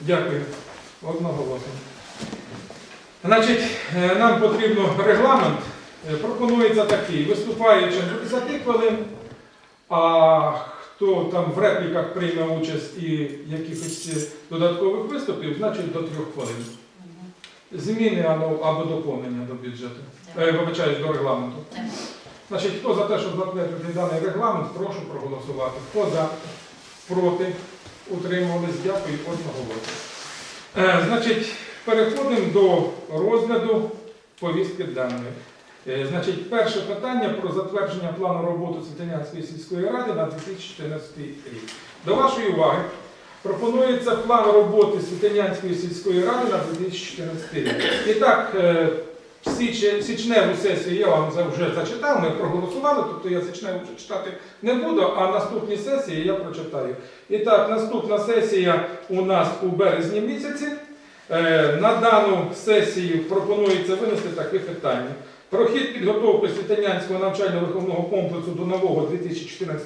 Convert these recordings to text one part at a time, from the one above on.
Дякую. Одноголосно. Значить, е, нам потрібно регламент. Е, Пропонується такий. Виступаючи до 10 хвилин, а хто там в репліках прийме участь і якихось е, додаткових виступів, значить до 3 хвилин. Зміни або, доповнення до бюджету. Вибачаюсь, до регламенту. Значить, хто за те, щоб затвердити даний регламент, прошу проголосувати. Хто за, проти, утримались, дякую, одноголосно. Е, значить, переходимо до розгляду повістки денної. Е, Значить, перше питання про затвердження плану роботи Світянської сільської ради на 2014 рік. До вашої уваги пропонується план роботи Світянської сільської ради на 2014 рік. І так, е, січневу сесію я вам вже зачитав, ми проголосували, тобто я січневу читати не буду, а наступні сесії я прочитаю. І так, наступна сесія у нас у березні місяці. Е, На дану сесію пропонується винести таке питання. Про хід підготовки Світанянського навчально-виховного комплексу до нового 2014-2015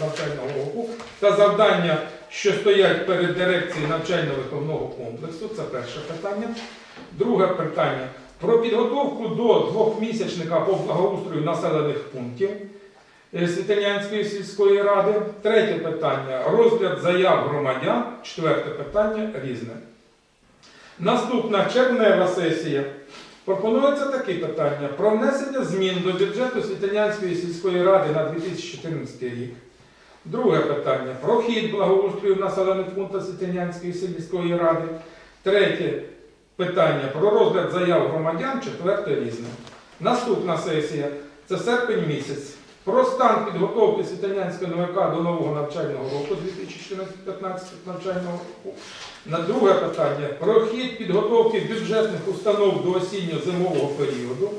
навчального року та завдання, що стоять перед дирекцією навчально-виховного комплексу. Це перше питання. Друге питання про підготовку до двохмісячника по благоустрою населених пунктів е, сільської ради. Третє питання розгляд заяв громадян. Четверте питання різне. Наступна червнева сесія. Пропонується такі питання про внесення змін до бюджету Світанянської сільської ради на 2014 рік. Друге питання про хід благоустрою населених пунктів Світанянської сільської ради. Третє питання про розгляд заяв громадян. Четверте різне. Наступна сесія це серпень місяць. Про стан підготовки Світанянського НВК до нового навчального року 2014-2015 навчального року. На друге питання про хід підготовки бюджетних установ до осінньо-зимового періоду.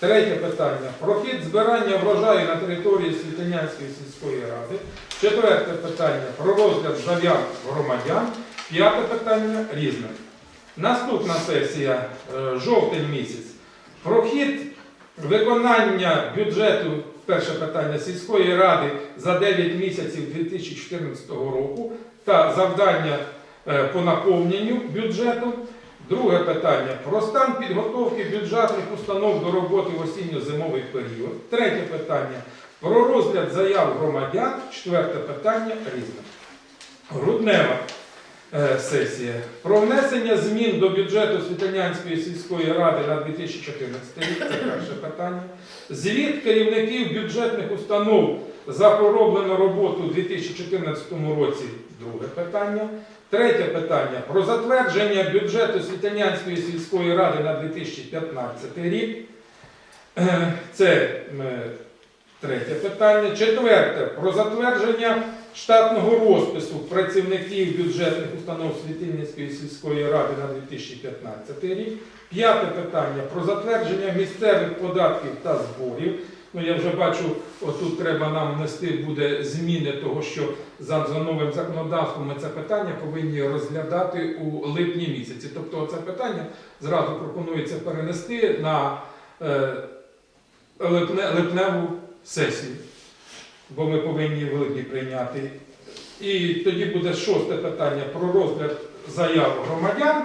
Третє питання про хід збирання врожаю на території Світанянської сільської ради. Четверте питання про розгляд заяв громадян. П'яте питання різне. Наступна сесія е, жовтень місяць. Про хід виконання бюджету, перше питання сільської ради за 9 місяців 2014 року та завдання е, по наповненню бюджету. Друге питання про стан підготовки бюджетних установ до роботи в осінньо-зимовий період. Третє питання про розгляд заяв громадян. Четверте питання різне. Груднева сесія про внесення змін до бюджету Світанянської сільської ради на 2014 рік. Це перше питання. Звіт керівників бюджетних установ за пророблену роботу у 2014 році. Друге питання. Третє питання про затвердження бюджету Світанянської сільської ради на 2015 рік. Е, Це е, третє питання. Четверте про затвердження штатного розпису працівників бюджетних установ Світинівської сільської ради на 2015 рік. П'яте питання про затвердження місцевих податків та зборів. Ну, я вже бачу, отут треба нам внести буде зміни того, що за, за новим законодавством ми це питання повинні розглядати у липні місяці. Тобто це питання зразу пропонується перенести на е, липне, липневу сесію, бо ми повинні в липні прийняти. І тоді буде шосте питання про розгляд заяв громадян.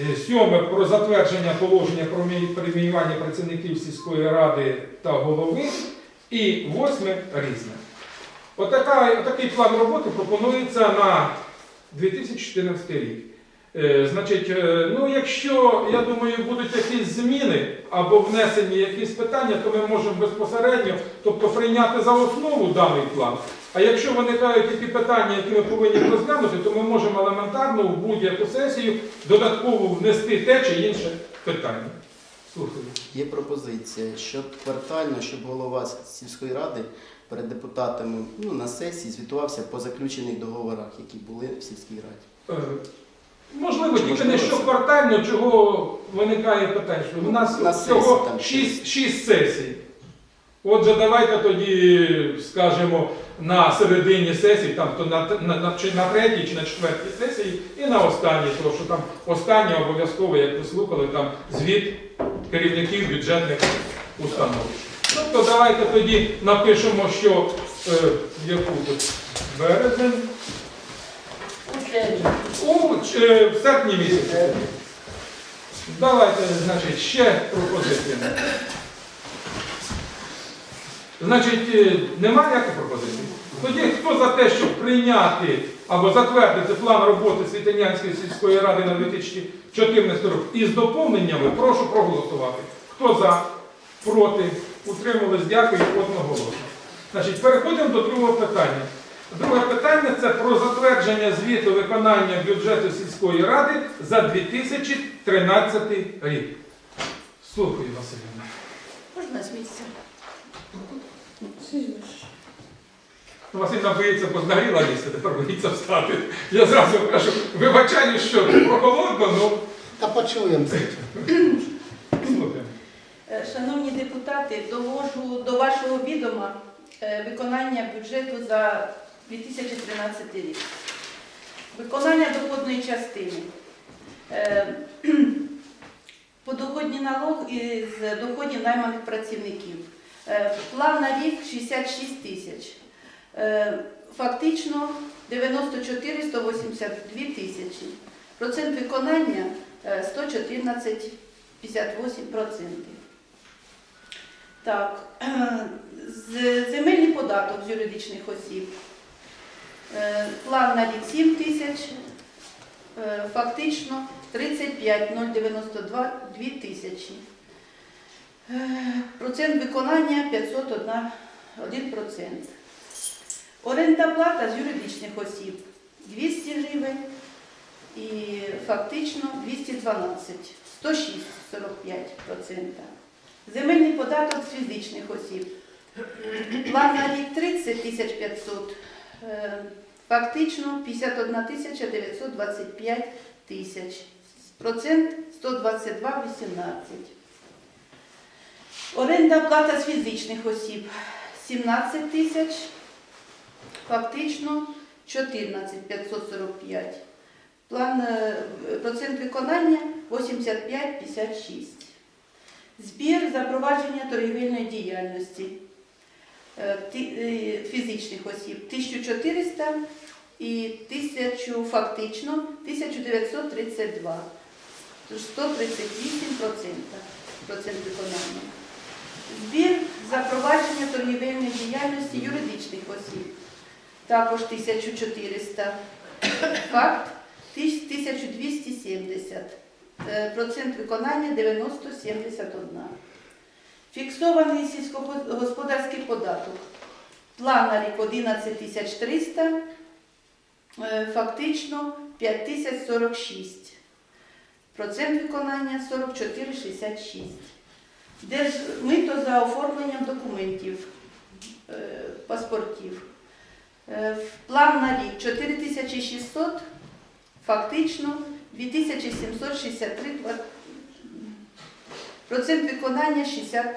Е, Сьоме про затвердження положення про мі- преміювання працівників сільської ради та голови. І восьме різне. Отакий план роботи пропонується на 2014 рік. Е, значить, е, ну якщо, я думаю, будуть якісь зміни або внесені якісь питання, то ми можемо безпосередньо, тобто прийняти за основу даний план. А якщо виникають які питання, які ми повинні розглянути, то ми можемо елементарно в будь-яку сесію додатково внести те чи інше питання. Слухаю. Є пропозиція, щоб квартально, щоб голова сільської ради перед депутатами ну, на сесії звітувався по заключених договорах, які були в сільській раді. Можливо, тільки не можливо що квартально, чого виникає питання. що У нас На всього сесії там шість, шість сесій. Отже, давайте тоді скажемо на середині сесії, там то на, на, на, чи на третій чи на четвертій сесії, і на останній, тому що там останнє обов'язково, як ви слухали, там звіт керівників бюджетних установ. Тобто давайте тоді напишемо, що е, яку тут березень. У в серпні місяці. Давайте, значить, ще пропозиції. Значить, е, немає ніяких пропозицій. Тоді хто за те, щоб прийняти або затвердити план роботи Світянянської сільської ради на 2014 рік із доповненнями, прошу проголосувати. Хто за, проти, утримались, дякую, одноголосно. Значить, переходимо до другого питання. Друге питання це про затвердження звіту виконання бюджету сільської ради за 2013 рік. Слухаю, Василівна. Можна з місця? Ну, Васильівна боїться, бо згоріла лізти, тепер боїться встати. Я зразу кажу, вибачаю, що прохолодно, ну Та почуємо це. слухаємо. Е, Шановні депутати, довожу до вашого відома е, виконання бюджету за 2013 рік. Виконання доходної частини. Е, Подоходні налог із доходів найманих працівників. Е, План на рік 66 тисяч. Е, Фактично 94 182 тисячі. Процент виконання е, 114 58%. Так, земельний податок з юридичних осіб. Е, План на рік 7 тисяч, е, фактично 35 092 2 тисячі. Е, Процент виконання 501 процент. Оренда плата з юридичних осіб 200 гривень і фактично 212, 106,45%. Земельний податок з фізичних осіб. План на рік 30 тисяч 500, е, фактично 51 тисяча 925 тисяч. Процент 122,18. Оренда плата з фізичних осіб 17 тисяч, фактично 14 545. План е, процент виконання 85,56. Збір запровадження торгівельної діяльності е, ті- е, фізичних осіб 1400 і 1000 фактично 1932. Тож 138 процент виконання. Збір запровадження торгівельної діяльності юридичних осіб також 1400. Факт 1270. Е, Процент виконання 90,71. Фіксований сільськогосподарський податок. План на рік 11 300, е, фактично 5046. Процент виконання 44,66. Держмито за оформленням документів, е, паспортів. Е, План на рік 4600, фактично 2763, два- процент виконання 60%.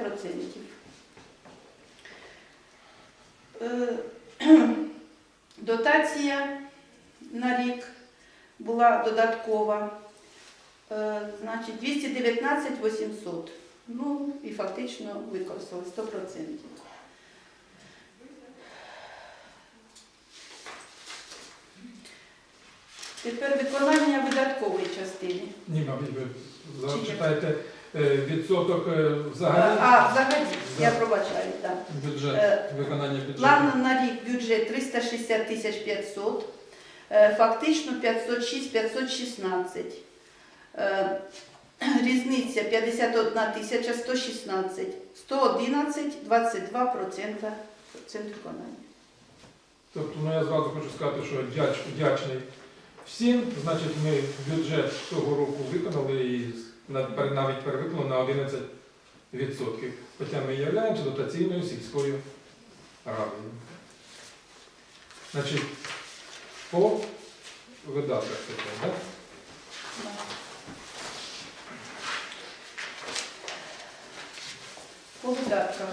Е, Дотація на рік була додаткова, е, значить 219 800. Ну і фактично використали 100%. Тепер виконання видаткової частини. Ні, мабуть, ви Чи зачитаєте відсоток е, взагалі А, взагалі, я пробачаю, так. бюджет, Е, виконання бюджету. План на рік бюджет 360 тисяч 500, е, фактично 506 516. Е, Різниця 51 тисяча 116, 111, 22 процента процент виконання. Тобто, ну я зразу хочу сказати, що вдяч, вдячний всім. Значить, ми бюджет цього року виконали і навіть перевиконали на 11%. Хоча ми являємося дотаційною сільською радою. Значить, по видатках тепер, так? По видаткам.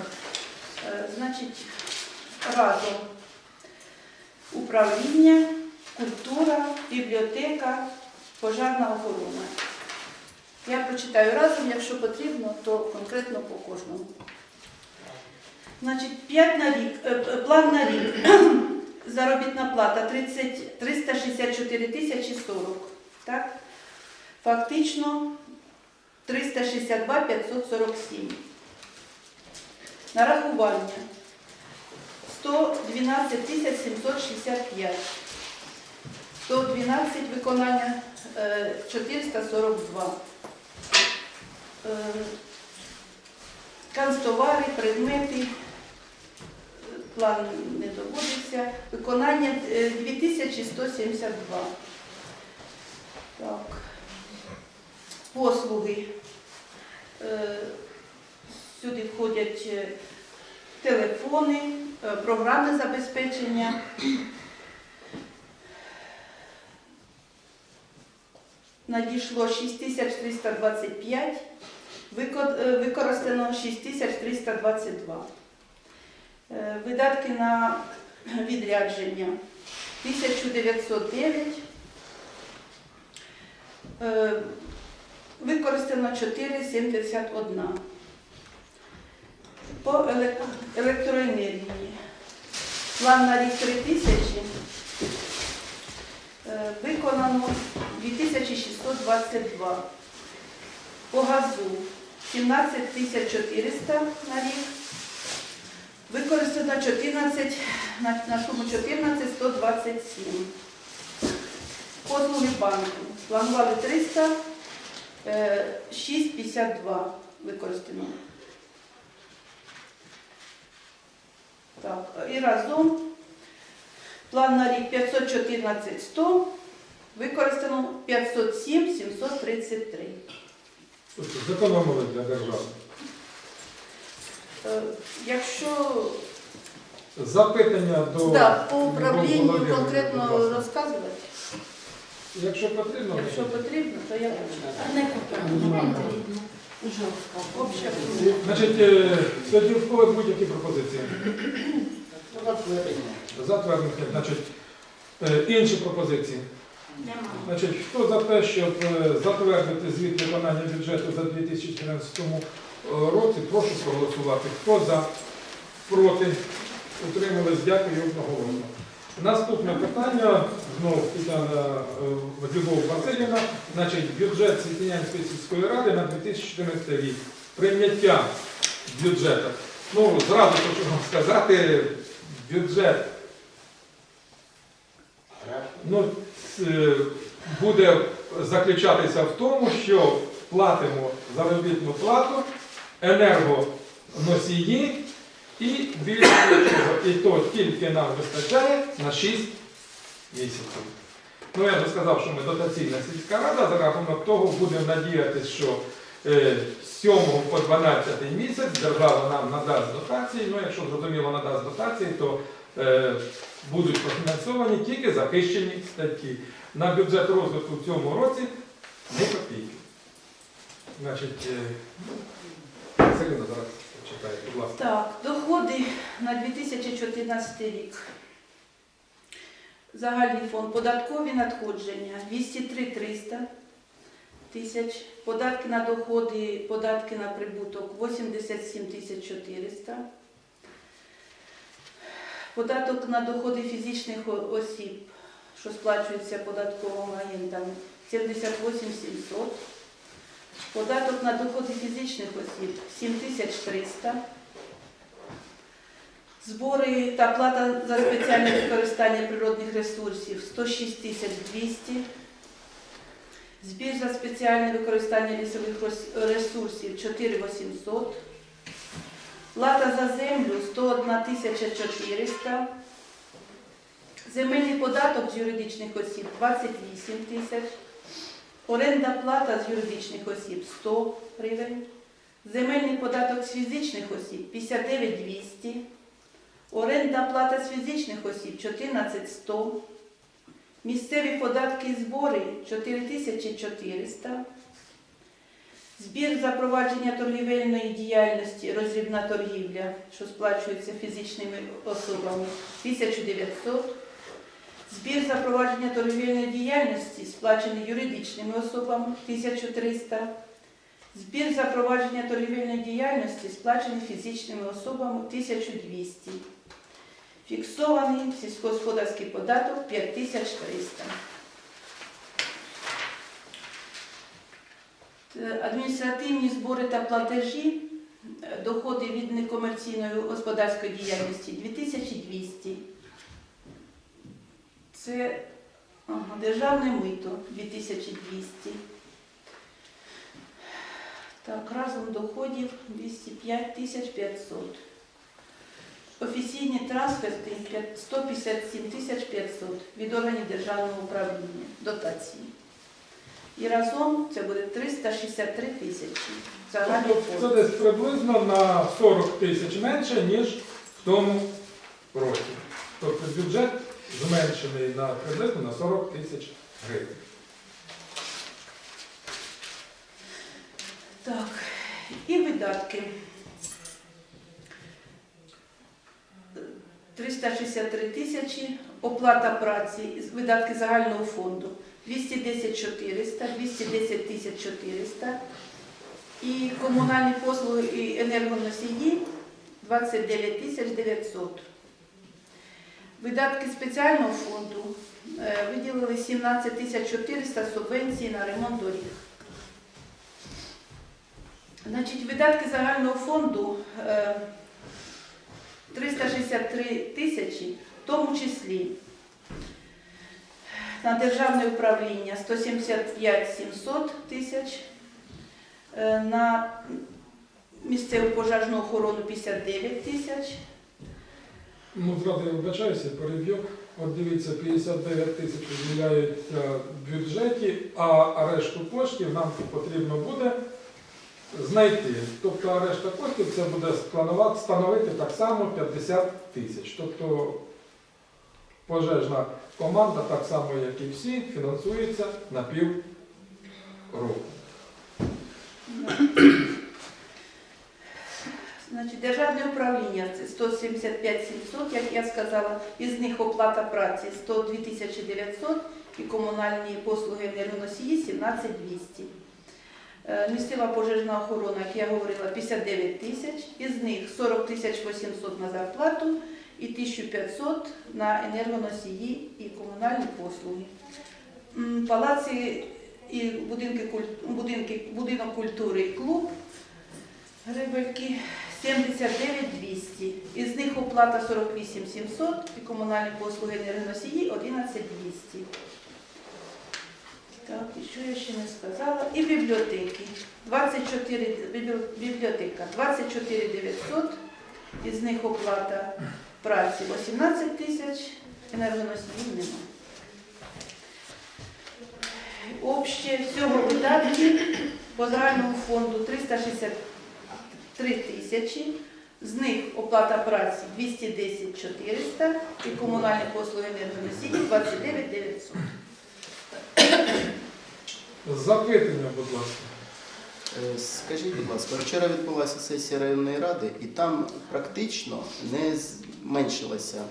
Е, Значить, разом управління, культура, бібліотека, пожежна охорона. Я прочитаю разом, якщо потрібно, то конкретно по кожному. Значить, 5 на рік, е, е, план на рік заробітна плата 30, 364 тисячі 40. Так? Фактично 362 547. Нарахування 112 тисяч 765. 112 виконання е, 442. Е, Канцтовари, предмети, е, план не доводиться. Виконання е, 2172. Так. Послуги. Е, Сюди входять е, телефони, е, програмне забезпечення. Надійшло 6325, е, використано 6322. Е, Видатки на відрядження 1909. Е, Використано 4,71. По електроенергії. План на рік 3 тисячі. Е, Виконано 2622. По газу 17 400 на рік. Використано 14, на, на суму 14 127. Послуги банку. Планували 300, е, 6,52 використано. Так, і разом план на рік 514 100, використано 507 733. Тобто Зекономили для держави. Е, Якщо Запитання до да, по управлінню конкретно ласка. розказувати, Якщо потрібно, якщо потрібно, то я буду. Не купляємо. Обща значить, е, тоді в кого будь-які пропозиції. Затвердження. Затвердити, значить, е, інші пропозиції. Значить, хто за те, щоб е, затвердити звіт виконання бюджету за 2014 році, прошу проголосувати. Хто за, проти, утримались, дякую одноголосно. Наступне питання, знову Тетяна е, Любов Васильівна, значить, бюджет Світинянської сільської ради на 2014 рік. Прийняття бюджету. Ну, зразу хочу вам сказати, бюджет ну, е, буде заключатися в тому, що платимо заробітну плату, енергоносії і більше нічого. І то тільки нам вистачає на 6 місяців. Ну, я вже сказав, що ми дотаційна сільська рада, за рахунок того будемо надіятися, що е, 7 по 12 місяць держава нам надасть дотації. Ну, якщо зрозуміло надасть дотації, то е, будуть профінансовані тільки захищені статті. На бюджет розвитку в цьому році не копійки. Значить, е, Селіна зараз читає, будь ласка. Так, доходи на 2014 рік. Загальний фонд податкові надходження 203 300 тисяч, податки на доходи, податки на прибуток 87 тисяч 400. Податок на доходи фізичних осіб, що сплачується податковим агентам 78 700. Податок на доходи фізичних осіб 7300. Збори та плата за спеціальне використання природних ресурсів 106 тисяч 200. Збір за спеціальне використання лісових ресурсів 4 800. Плата за землю 101 400. Земельний податок з юридичних осіб 28 тисяч. Оренда плата з юридичних осіб 100 гривень. Земельний податок з фізичних осіб 59 200. Оренда плата з фізичних осіб 14 100. Місцеві податки і збори 4400. Збір за провадження торгівельної діяльності, розрібна торгівля, що сплачується фізичними особами 1900. Збір за провадження торгівельної діяльності, сплачений юридичними особами 1300. Збір за провадження торгівельної діяльності, сплачений фізичними особами 1200. Фіксований сільськогосподарський податок 5300. Т- Адміністративні збори та платежі, е, доходи від некомерційної господарської діяльності 2200. Це державне мито 2200. Так, разом доходів 205 500. Офіційні трансферти 157 тисяч 500 від органів державного управління, дотації. І разом це буде 363 тисячі. Тобто це десь приблизно на 40 тисяч менше, ніж в тому році. Тобто бюджет зменшений на приблизно на 40 тисяч гривень. Так, і видатки. 363 тисячі, оплата праці, видатки загального фонду 210 400, 210 тисяч 400. І комунальні послуги і енергоносії 29 тисяч 900. Видатки спеціального фонду е, виділили 17 тисяч 400 субвенції на ремонт доріг. Значить, видатки загального фонду е, 363 тисячі, в тому числі на державне управління 175 700 тисяч, е, на місцеву пожежну охорону 59 тисяч. Ну, зразу я вибачаюся, переб'ю. От дивіться, 59 тисяч виділяються в бюджеті, а решту коштів нам потрібно буде знайти. Тобто а решта коштів це буде становити так само 50 тисяч. Тобто пожежна команда, так само як і всі, фінансується на пів року. Значить, державне управління це 175 700, як я сказала, із них оплата праці 102 тисячі 900 і комунальні послуги енергоносії 17 200. Е, Місцева пожежна охорона, як я говорила, 59 тисяч, із них 40 тисяч 800 на зарплату і 1500 на енергоносії і комунальні послуги. Палаці і будинки, будинки, будинок культури і клуб Грибельки 79 200. Із них оплата 48 700 і комунальні послуги енергоносії 11 200. Так, і що я ще не сказала? І бібліотеки. 24, бібліотека 24 900, із них оплата праці 18 тисяч, енергоносіїв нема. Обще всього видатки по загальному фонду 363 тисячі, з них оплата праці 210 400 і комунальні послуги енергоносії 29 900. Запитання, будь ласка. Е, Скажіть, будь ласка, вчора відбулася сесія районної ради, і там практично не зменшилася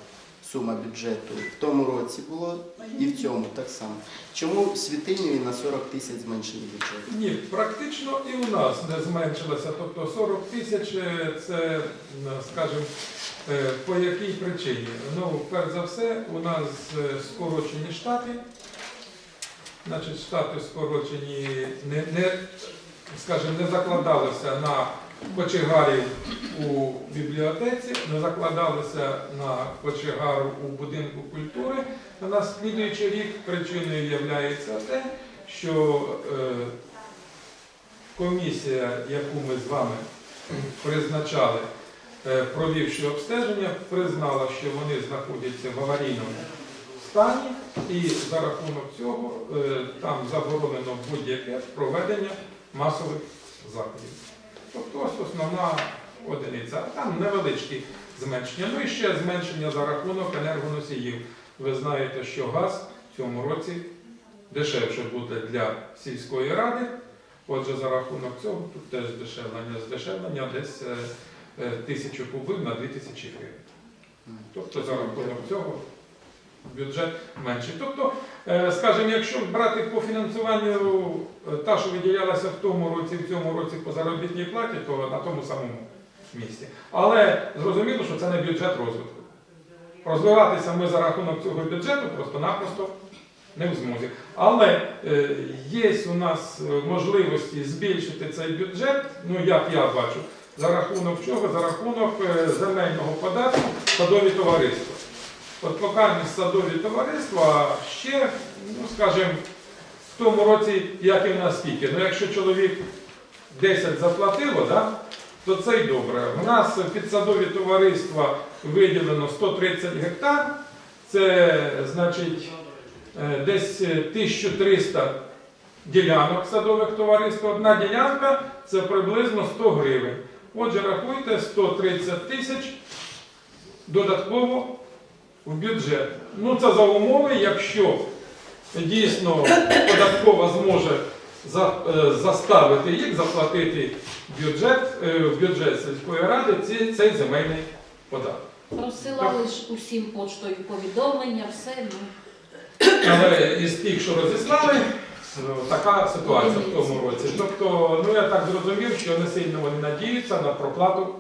сума бюджету. В тому році було і в цьому так само. Чому в Світиніві на 40 тисяч зменшений бюджет? Ні, практично і у нас не зменшилося. Тобто 40 тисяч е, це, скажімо, е, по якій причині? Ну, перш за все, у нас скорочені штати. Значить, штати скорочені не, не, скажімо, не закладалися на кочегарів у бібліотеці, не закладалися на кочегару у будинку культури. На нас слідуючий рік причиною є те, що е, комісія, яку ми з вами призначали, е, провівши обстеження, признала, що вони знаходяться в аварійному стані, і за рахунок цього е, там заборонено будь-яке проведення масових заходів. Тобто ось основна одиниця. А Там невеличкі зменшення. Ну і ще зменшення за рахунок енергоносіїв. Ви знаєте, що газ в цьому році дешевше буде для сільської ради. Отже, за рахунок цього тут теж здешевлення. Здешевлення десь е, е, тисячу кубів на 2000 гривень. Тобто за рахунок цього бюджет менший. Тобто, е, скажімо, якщо брати по фінансуванню е, та, що виділялася в тому році, в цьому році по заробітній платі, то на тому самому місці. Але зрозуміло, що це не бюджет розвитку. розвиватися ми за рахунок цього бюджету просто-напросто не в змозі. Але е, є у нас можливості збільшити цей бюджет, ну як я бачу, за рахунок чого? За рахунок земельного податку садові товариства. Поки садові товариства ще, ну скажімо, в тому році, як і в нас скільки. Ну якщо чоловік 10 заплатило, да, то це й добре. У нас під садові товариства виділено 130 гектар, це значить е, десь 1300 ділянок садових товариств. Одна ділянка це приблизно 100 гривень. Отже, рахуйте 130 тисяч додатково в бюджет. Ну це за умови, якщо дійсно податкова зможе е, заставити їх заплатити бюджет, е, в бюджет сільської ради ці- цей земельний податок. Розсилали ж усім поштою повідомлення, все. Ну, Але із тих, що розіслали, така ситуація в тому році. Тобто, ну я так зрозумів, що не сильно вони надіються на проплату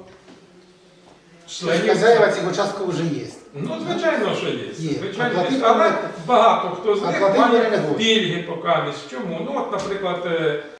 членів. Хозяева цих участків вже є. Ну, звичайно, що є. Є. Звичайно, Оплатити є. Але вони- багато хто з них Оплатити вони не має пільги пільги покамість. Чому? Ну, от, наприклад, е,